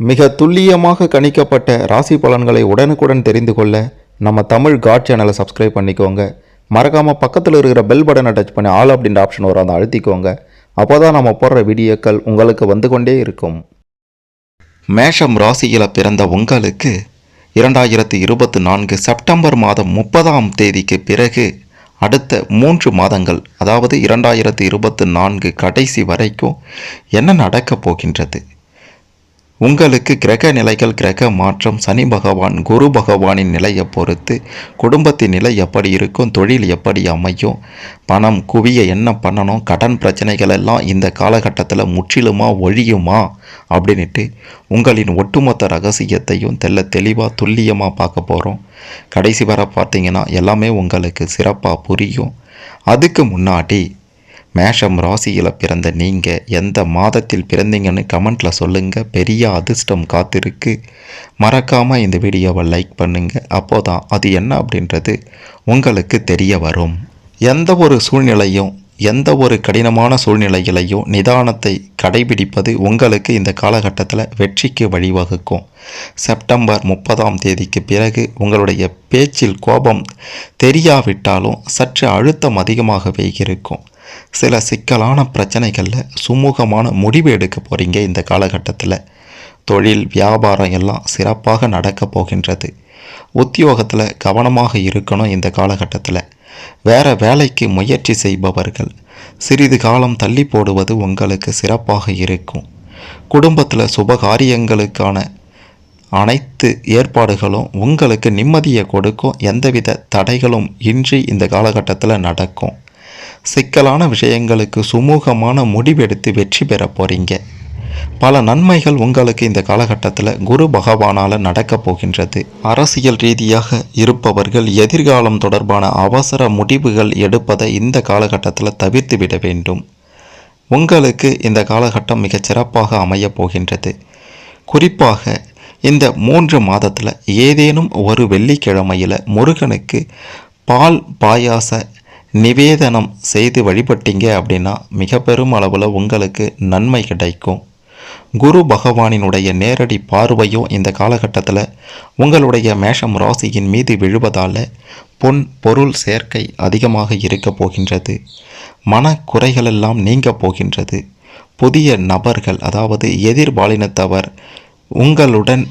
மிக துல்லியமாக கணிக்கப்பட்ட ராசி பலன்களை உடனுக்குடன் தெரிந்து கொள்ள நம்ம தமிழ் காட் சேனலை சப்ஸ்கிரைப் பண்ணிக்கோங்க. மறக்காமல் பக்கத்தில் இருக்கிற பெல் பட்டனை டச் பண்ணி ஆல் அப்படின்ற ஆப்ஷன் வரும் அதை அழுத்திக்கோங்க. அப்போ தான் நம்ம போடுற வீடியோக்கள் உங்களுக்கு வந்து கொண்டே இருக்கும். மேஷம் ராசியில் பிறந்த உங்களுக்கு இரண்டாயிரத்தி இருபத்தி நான்கு செப்டம்பர் மாதம் முப்பதாம் தேதிக்கு பிறகு அடுத்த மூன்று மாதங்கள் அதாவது இரண்டாயிரத்தி இருபத்தி நான்கு கடைசி வரைக்கும் என்ன நடக்கப் போகின்றது? உங்களுக்கு கிரக நிலைகள் கிரக மாற்றம் சனி பகவான் குரு பகவானின் நிலையை பொறுத்து குடும்பத்தின் நிலை எப்படி இருக்கும் தொழில் எப்படி அமையும் பணம் குவிய என்ன பண்ணணும் கடன் பிரச்சனைகள் எல்லாம் இந்த காலகட்டத்தில் முற்றிலுமா ஒழியுமா அப்படின்ட்டு உங்களின் ஒட்டுமொத்த ரகசியத்தையும் தெல்ல தெளிவாக துல்லியமாக பார்க்க போகிறோம் கடைசி வர பார்த்தீங்கன்னா எல்லாமே உங்களுக்கு சிறப்பாக புரியும். அதுக்கு முன்னாடி மேஷம் ராசியில் பிறந்த நீங்கள் எந்த மாதத்தில் பிறந்தீங்கன்னு கமெண்ட்டில் சொல்லுங்கள் பெரிய அதிர்ஷ்டம் காத்திருக்கு. மறக்காமல் இந்த வீடியோவை லைக் பண்ணுங்கள் அப்போ தான் அது என்ன அப்படின்றது உங்களுக்கு தெரிய வரும். எந்த ஒரு சூழ்நிலையும் எந்த ஒரு கடினமான சூழ்நிலைகளையும் நிதானத்தை கடைபிடிப்பது உங்களுக்கு இந்த காலகட்டத்தில் வெற்றிக்கு வழிவகுக்கும். செப்டம்பர் முப்பதாம் தேதிக்கு பிறகு உங்களுடைய பேச்சில் கோபம் தெரியாவிட்டாலும் சற்று அழுத்தம் அதிகமாகவே இருக்கும். சில சிக்கலான பிரச்சனைகளில் சுமூகமான முடிவு எடுக்க போகிறீங்க இந்த காலகட்டத்தில். தொழில் வியாபாரம் எல்லாம் சிறப்பாக நடக்கப் போகின்றது. உத்தியோகத்தில் கவனமாக இருக்கணும் இந்த காலகட்டத்தில். வேற வேலைக்கு முயற்சி செய்பவர்கள் சிறிது காலம் தள்ளி போடுவது உங்களுக்கு சிறப்பாக இருக்கும். குடும்பத்தில் சுபகாரியங்களுக்கான அனைத்து ஏற்பாடுகளும் உங்களுக்கு நிம்மதியை கொடுக்கும். எந்தவித தடைகளும் இன்றி இந்த காலகட்டத்தில் நடக்கும். சிக்கலான விஷயங்களுக்கு சுமூகமான முடிவெடுத்து வெற்றி பெற போகிறீங்க பல நன்மைகள் உங்களுக்கு இந்த காலகட்டத்தில் குரு பகவானால் நடக்கப் போகின்றது. அரசியல் ரீதியாக இருப்பவர்கள் எதிர்காலம் தொடர்பான அவசர முடிவுகள் எடுப்பதை இந்த காலகட்டத்தில் தவிர்த்து விட வேண்டும். உங்களுக்கு இந்த காலகட்டம் மிகச் சிறப்பாக அமையப் போகின்றது. குறிப்பாக இந்த மூன்று மாதத்தில் ஏதேனும் ஒரு வெள்ளிக்கிழமையில் முருகனுக்கு பால் பாயாச நிவேதனம் செய்து வழிபட்டீங்க அப்படின்னா மிக பெரும் அளவில் உங்களுக்கு நன்மை கிடைக்கும். குரு பகவானினுடைய நேரடி பார்வையும் இந்த காலகட்டத்தில் உங்களுடைய மேஷம் ராசியின் மீது விழுவதால் பொன் பொருள் சேர்க்கை அதிகமாக இருக்க போகின்றது. மனக்குறைகளெல்லாம் நீங்க போகின்றது. புதிய நபர்கள் அதாவது எதிர்பாலினத்தவர் உங்களுடன்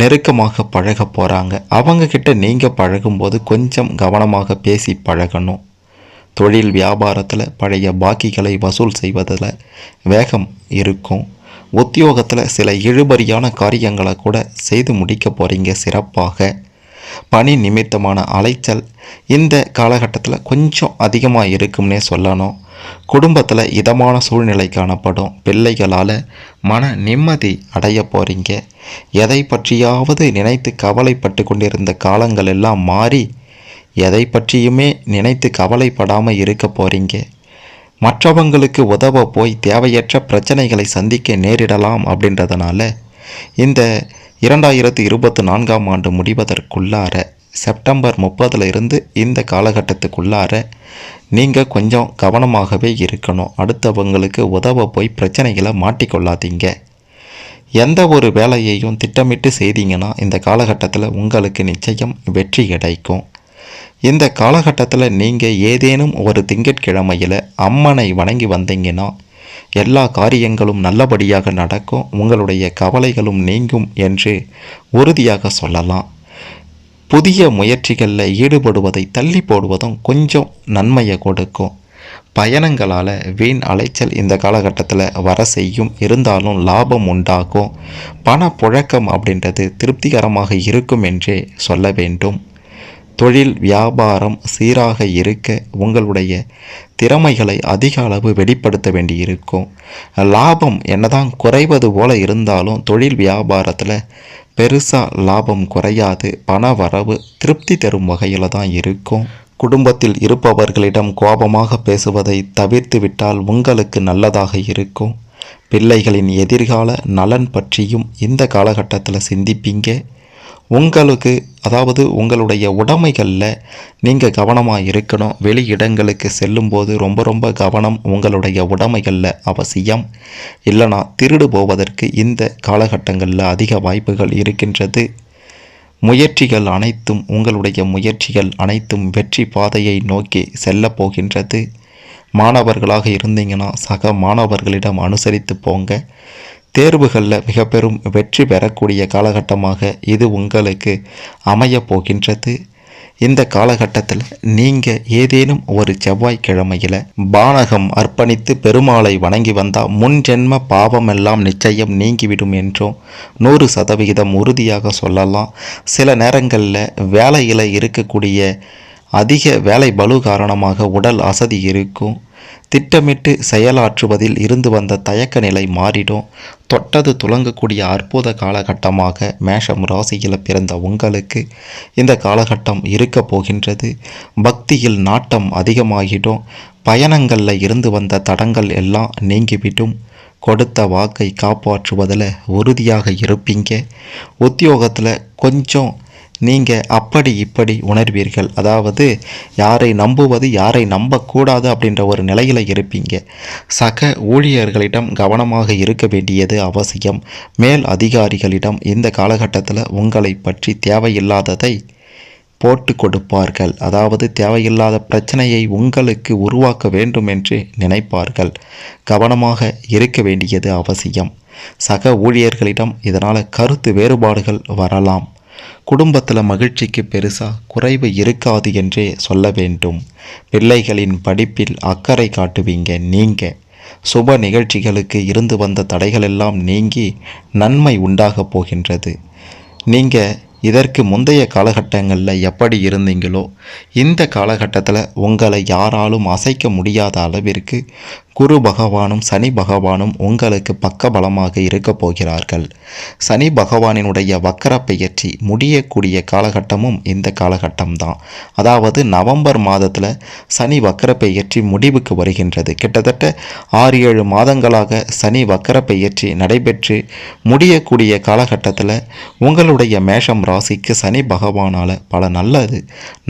நெருக்கமாக பழக போகிறாங்க அவங்கக்கிட்ட நீங்கள் பழகும்போது கொஞ்சம் கவனமாக பேசி பழகணும். தொழில் வியாபாரத்தில் பழைய பாக்கிகளை வசூல் செய்வதில் வேகம் இருக்கும். உத்தியோகத்தில் சில இழுபறியான காரியங்களை கூட செய்து முடிக்க போகிறீங்க சிறப்பாக. பணி நிமித்தமான அலைச்சல் இந்த காலகட்டத்தில் கொஞ்சம் அதிகமாக இருக்கும்னே சொல்லணும். குடும்பத்தில் இதமான சூழ்நிலை காணப்படும். பிள்ளைகளால் மன நிம்மதி அடைய போகிறீங்க எதை பற்றியாவது நினைத்து கவலைப்பட்டு கொண்டிருந்த காலங்கள் எல்லாம் மாறி எதை பற்றியுமே நினைத்து கவலைப்படாமல் இருக்க போகிறீங்க மற்றவங்களுக்கு உதவ போய் தேவையற்ற பிரச்சனைகளை சந்திக்க நேரிடலாம் அப்படின்றதுனால இந்த இரண்டாயிரத்து இருபத்தி நான்காம் ஆண்டு முடிவதற்குள்ளார செப்டம்பர் முப்பதுல இருந்து இந்த காலகட்டத்துக்குள்ளார நீங்கள் கொஞ்சம் கவனமாகவே இருக்கணும். அடுத்தவங்களுக்கு உதவ போய் பிரச்சனைகளை மாட்டிக்கொள்ளாதீங்க. எந்த ஒரு வேலையையும் திட்டமிட்டு செய்தீங்கன்னா இந்த காலகட்டத்தில் உங்களுக்கு நிச்சயம் வெற்றி கிடைக்கும். இந்த காலகட்டத்தில் நீங்கள் ஏதேனும் ஒரு திங்கட்கிழமையில் அம்மனை வணங்கி வந்தீங்கன்னா எல்லா காரியங்களும் நல்லபடியாக நடக்கும் உங்களுடைய கவலைகளும் நீங்கும் என்று உறுதியாக சொல்லலாம். புதிய முயற்சிகளில் ஈடுபடுவதை தள்ளி போடுவதும் கொஞ்சம் நன்மையை கொடுக்கும். பயணங்களால் வீண் அலைச்சல் இந்த காலகட்டத்தில் வர செய்யும். இருந்தாலும் லாபம் உண்டாகும். பண புழக்கம் அப்படின்றது திருப்திகரமாக இருக்கும் என்றே சொல்ல வேண்டும். தொழில் வியாபாரம் சீராக இருக்க உங்களுடைய திறமைகளை அதிக அளவு வெளிப்படுத்த வேண்டியிருக்கும். லாபம் என்னதான் குறைவது போல இருந்தாலும் தொழில் வியாபாரத்தில் பெருசாக லாபம் குறையாது. பண வரவு திருப்தி தரும் வகையில் தான் இருக்கும். குடும்பத்தில் இருப்பவர்களிடம் கோபமாக பேசுவதை தவிர்த்து விட்டால் உங்களுக்கு நல்லதாக இருக்கும். பிள்ளைகளின் எதிர்கால நலன் பற்றியும் இந்த காலகட்டத்தில் சிந்திப்பீங்க. உங்களுக்கு அதாவது உங்களுடைய உடைமைகளில் நீங்கள் கவனமாக இருக்கணும். வெளி இடங்களுக்கு செல்லும்போது ரொம்ப ரொம்ப கவனம் உங்களுடைய உடைமைகளில் அவசியம். இல்லைனா திருடு போவதற்கு இந்த காலகட்டங்களில் அதிக வாய்ப்புகள் இருக்கின்றது. முயற்சிகள் அனைத்தும் உங்களுடைய முயற்சிகள் அனைத்தும் வெற்றி பாதையை நோக்கி செல்லப் போகின்றது. மாணவர்களாக இருந்தீங்கன்னா சக மாணவர்களிடம் அனுசரித்து போங்க. தேர்வுகளில் மிக பெரும் வெற்றி பெறக்கூடிய காலகட்டமாக இது உங்களுக்கு அமையப் போகின்றது. இந்த காலகட்டத்தில் நீங்கள் ஏதேனும் ஒரு செவ்வாய்க்கிழமையில் பானகம் அர்ப்பணித்து பெருமாளை வணங்கி வந்தால் முன் ஜென்ம பாவமெல்லாம் நிச்சயம் நீங்கிவிடும் என்றும் நூறு சதவிகிதம் உறுதியாக சொல்லலாம். சில நேரங்களில் வேலையில் இருக்கக்கூடிய அதிக வேலை பலு காரணமாக உடல் அசதி இருக்கும். திட்டமிட்டு செயலாற்றுவதில் இருந்து வந்த தயக்க நிலை மாறிடும். தொட்டது துலங்கக்கூடிய அற்புத காலகட்டமாக மேஷம் ராசியில் பிறந்த உங்களுக்கு இந்த காலகட்டம் இருக்க போகின்றது. பக்தியில் நாட்டம் அதிகமாகிடும். பயணங்களில் இருந்து வந்த தடங்கள் எல்லாம் நீங்கிவிடும். கொடுத்த வாக்கை காப்பாற்றுவதில் உறுதியாக இருப்பீங்க. உத்தியோகத்தில் கொஞ்சம் நீங்கள் அப்படி இப்படி உணர்வீர்கள். அதாவது யாரை நம்புவது யாரை நம்பக்கூடாது அப்படின்ற ஒரு நிலையில் இருப்பீங்க. சக ஊழியர்களிடம் கவனமாக இருக்க வேண்டியது அவசியம். மேல் அதிகாரிகளிடம் இந்த காலகட்டத்தில் உங்களை பற்றி தேவையில்லாததை போட்டு கொடுப்பார்கள். அதாவது தேவையில்லாத பிரச்சனையை உங்களுக்கு உருவாக்க வேண்டும் என்று நினைப்பார்கள். கவனமாக இருக்க வேண்டியது அவசியம். சக ஊழியர்களிடம் இதனால் கருத்து வேறுபாடுகள் வரலாம். குடும்பத்தில் மகிழ்ச்சிக்கு பெருசாக குறைவு இருக்காது என்றே சொல்ல வேண்டும். பிள்ளைகளின் படிப்பில் அக்கறை காட்டுவீங்க நீங்கள் சுப நிகழ்ச்சிகளுக்கு இருந்து வந்த தடைகளெல்லாம் நீங்கி நன்மை உண்டாகப் போகின்றது. நீங்கள் இதற்கு முந்தைய காலகட்டங்களில் எப்படி இருந்தீங்களோ இந்த காலகட்டத்தில் உங்களை யாராலும் அசைக்க முடியாத அளவிற்கு குரு பகவானும் சனி பகவானும் உங்களுக்கு பக்க பலமாக இருக்க போகிறார்கள். சனி பகவானினுடைய வக்கர பெயர்ச்சி முடியக்கூடிய காலகட்டமும் இந்த காலகட்டம்தான். அதாவது நவம்பர் மாதத்தில் சனி வக்கர பெயர்ச்சி முடிவுக்கு வருகின்றது. கிட்டத்தட்ட ஆறு ஏழு மாதங்களாக சனி வக்கர பெயர்ச்சி நடைபெற்று முடியக்கூடிய காலகட்டத்தில் உங்களுடைய மேஷம் ராசிக்கு சனி பகவானால் பல நல்லது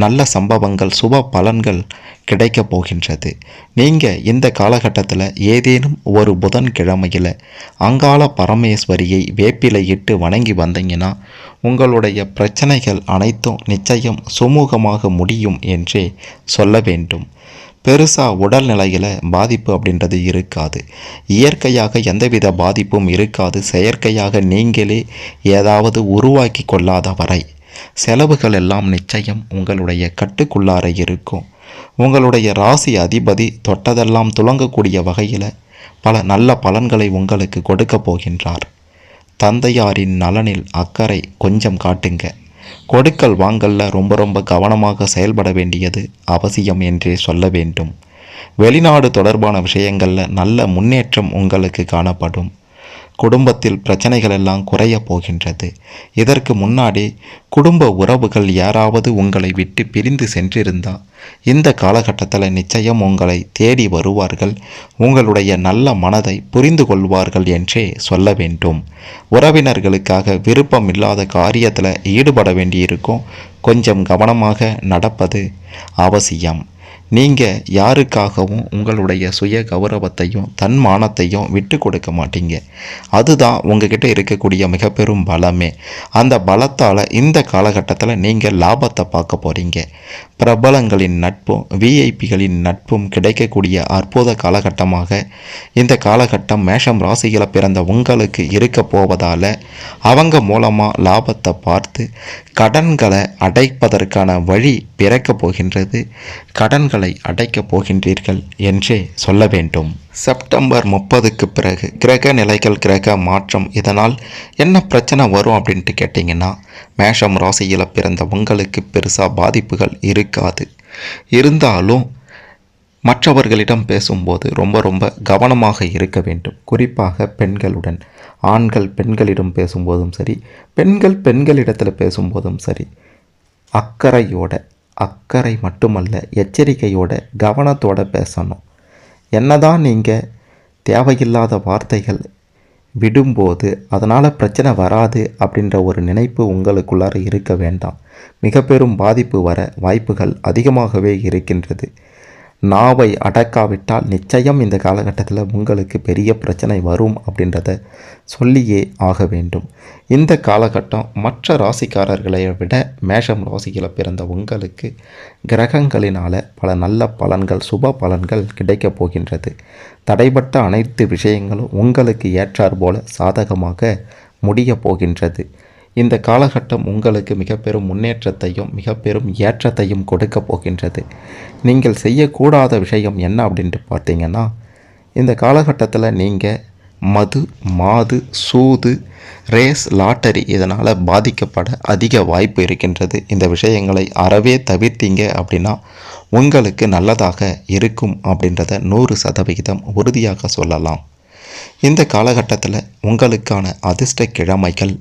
நல்ல சம்பவங்கள் சுப பலன்கள் கிடைக்கப் போகின்றது. நீங்கள் இந்த காலகட்டத்தில் ஏதேனும் ஒரு புதன்கிழமையில் அங்காள பரமேஸ்வரியை வேப்பிலையிட்டு வணங்கி வந்தீங்கன்னா உங்களுடைய பிரச்சனைகள் அனைத்தும் நிச்சயம் சுமூகமாக முடியும் என்றே சொல்ல வேண்டும். பெருசாக உடல்நிலையில் பாதிப்பு அப்படின்றது இருக்காது. இயற்கையாக எந்தவித பாதிப்பும் இருக்காது. செயற்கையாக நீங்களே ஏதாவது உருவாக்கி கொள்ளாத வரை செலவுகள் எல்லாம் நிச்சயம் உங்களுடைய கட்டுக்குள்ளார இருக்கும். உங்களுடைய ராசி அதிபதி தொட்டதெல்லாம் துலங்கக்கூடிய வகையில் பல நல்ல பலன்களை உங்களுக்கு கொடுக்கப் போகின்றார். தந்தையாரின் நலனில் அக்கறை கொஞ்சம் காட்டுங்க. கொடுக்கல் வாங்கல்ல ரொம்ப ரொம்ப கவனமாக செயல்பட வேண்டியது அவசியம் என்றே சொல்ல வேண்டும். வெளிநாடு தொடர்பான விஷயங்களில் நல்ல முன்னேற்றம் உங்களுக்கு காணப்படும். குடும்பத்தில் பிரச்சனைகள் எல்லாம் குறைய போகின்றது. இதற்கு முன்னாடி குடும்ப உறவுகள் யாராவது உங்களை விட்டு பிரிந்து சென்றிருந்தா இந்த காலகட்டத்தில் நிச்சயம் உங்களை தேடி வருவார்கள். உங்களுடைய நல்ல மனதை புரிந்து கொள்வார்கள் என்றே சொல்ல வேண்டும். உறவினர்களுக்காக விருப்பம் இல்லாத காரியத்தில் ஈடுபட வேண்டியிருக்கும். கொஞ்சம் கவனமாக நடப்பது அவசியம். நீங்கள் யாருக்காகவும் உங்களுடைய சுய கௌரவத்தையும் தன்மானத்தையும் விட்டு கொடுக்க மாட்டீங்க. அதுதான் உங்ககிட்ட இருக்கக்கூடிய மிக பெரும் பலமே. அந்த பலத்தால் இந்த காலகட்டத்தில் நீங்கள் லாபத்தை பார்க்க போகிறீங்க பிரபலங்களின் நட்பும் விஐபிகளின் நட்பும் கிடைக்கக்கூடிய அற்புத காலகட்டமாக இந்த காலகட்டம் மேஷம் ராசியில் பிறந்த உங்களுக்கு இருக்க போவதால் அவங்க மூலமாக லாபத்தை பார்த்து கடன்களை அடைப்பதற்கான வழி பிறக்கப் போகின்றது. கடன்களை அடைக்கப் போகின்றீர்கள் என்றே சொல்ல வேண்டும். செப்டம்பர் முப்பதுக்கு பிறகு கிரக நிலைகள் கிரக மாற்றம் இதனால் என்ன பிரச்சனை வரும் அப்படின்ட்டு கேட்டிங்கன்னா மேஷம் ராசியில் பிறந்த உங்களுக்கு பெருசாக பாதிப்புகள் இருக்காது. இருந்தாலும் மற்றவர்களிடம் பேசும்போது ரொம்ப ரொம்ப கவனமாக இருக்க வேண்டும். குறிப்பாக பெண்களுடன். ஆண்கள் பெண்களிடம் பேசும்போதும் சரி பெண்கள் பெண்களிடத்தில் பேசும்போதும் சரி அக்கறையோட அக்கறை மட்டுமல்ல எச்சரிக்கையோட கவனத்தோட பேசணும். என்னதான் நீங்கள் தேவையில்லாத வார்த்தைகள் விடும்போது அதனால் பிரச்சனை வராது அப்படின்ற ஒரு நினைப்பு உங்களுக்குள்ளார இருக்க வேண்டாம். மிக பெரும் பாதிப்பு வர வாய்ப்புகள் அதிகமாகவே இருக்கின்றது. நாவை அடக்காவிட்டால் நிச்சயம் இந்த காலகட்டத்தில் உங்களுக்கு பெரிய பிரச்சனை வரும் அப்படின்றத சொல்லியே ஆக வேண்டும். இந்த காலகட்டம் மற்ற ராசிக்காரர்களை விட மேஷம் ராசியில் பிறந்த உங்களுக்கு கிரகங்களினால் பல நல்ல பலன்கள் சுப பலன்கள் கிடைக்கப் போகின்றது. தடைப்பட்ட அனைத்து விஷயங்களும் உங்களுக்கு ஏற்றாற்போல சாதகமாக முடியப் போகின்றது. இந்த காலகட்டம் உங்களுக்கு மிக பெரும் முன்னேற்றத்தையும் மிக பெரும் ஏற்றத்தையும் கொடுக்க போகின்றது. நீங்கள் செய்யக்கூடாத விஷயம் என்ன அப்படின்ட்டு பார்த்தீங்கன்னா இந்த காலகட்டத்தில் நீங்கள் மது மாது சூது ரேஸ் லாட்டரி இதனால் பாதிக்கப்பட அதிக வாய்ப்பு இருக்கின்றது. இந்த விஷயங்களை அறவே தவிர்த்தீங்க அப்படின்னா உங்களுக்கு நல்லதாக இருக்கும் அப்படின்றத நூறு சதவிகிதம் உறுதியாக சொல்லலாம். இந்த காலகட்டத்தில் உங்களுக்கான அதிர்ஷ்ட கிழமைகள்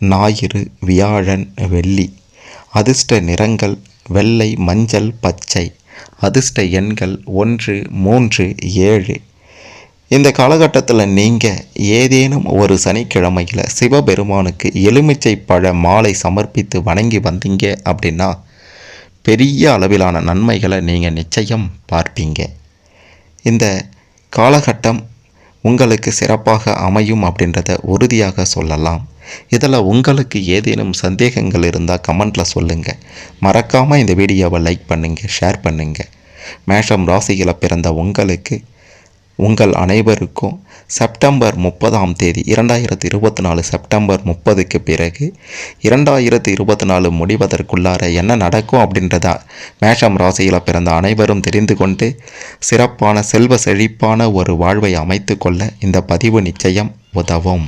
ஞாயிறு வியாழன் வெள்ளி. அதிர்ஷ்ட நிறங்கள் வெள்ளை மஞ்சள் பச்சை. அதிர்ஷ்ட எண்கள் ஒன்று மூன்று ஏழு. இந்த காலகட்டத்தில் நீங்கள் ஏதேனும் ஒரு சனிக்கிழமையில் சிவபெருமானுக்கு எலுமிச்சை பழ மாலை சமர்ப்பித்து வணங்கி வந்தீங்க அப்படின்னா பெரிய அளவிலான நன்மைகளை நீங்கள் நிச்சயம் பார்ப்பீங்க. இந்த காலகட்டம் உங்களுக்கு சிறப்பாக அமையும் அப்படின்றத உறுதியாக சொல்லலாம். இதில் உங்களுக்கு ஏதேனும் சந்தேகங்கள் இருந்தால் கமெண்ட்டில் சொல்லுங்கள் மறக்காமல் இந்த வீடியோவை லைக் பண்ணுங்கள் ஷேர் பண்ணுங்கள் மேஷம் ராசியில் பிறந்த உங்களுக்கு உங்கள் அனைவருக்கும் செப்டம்பர் முப்பதாம் தேதி இரண்டாயிரத்தி இருபத்தி நாலு செப்டம்பர் முப்பதுக்கு பிறகு இரண்டாயிரத்தி இருபத்தி நாலு முடிவதற்குள்ளார என்ன நடக்கும் அப்படின்றத மேஷம் ராசியில் பிறந்த அனைவரும் தெரிந்து கொண்டு சிறப்பான செல்வ செழிப்பான ஒரு வாழ்வை அமைத்து கொள்ள இந்த பதிவு நிச்சயம் உதவும்.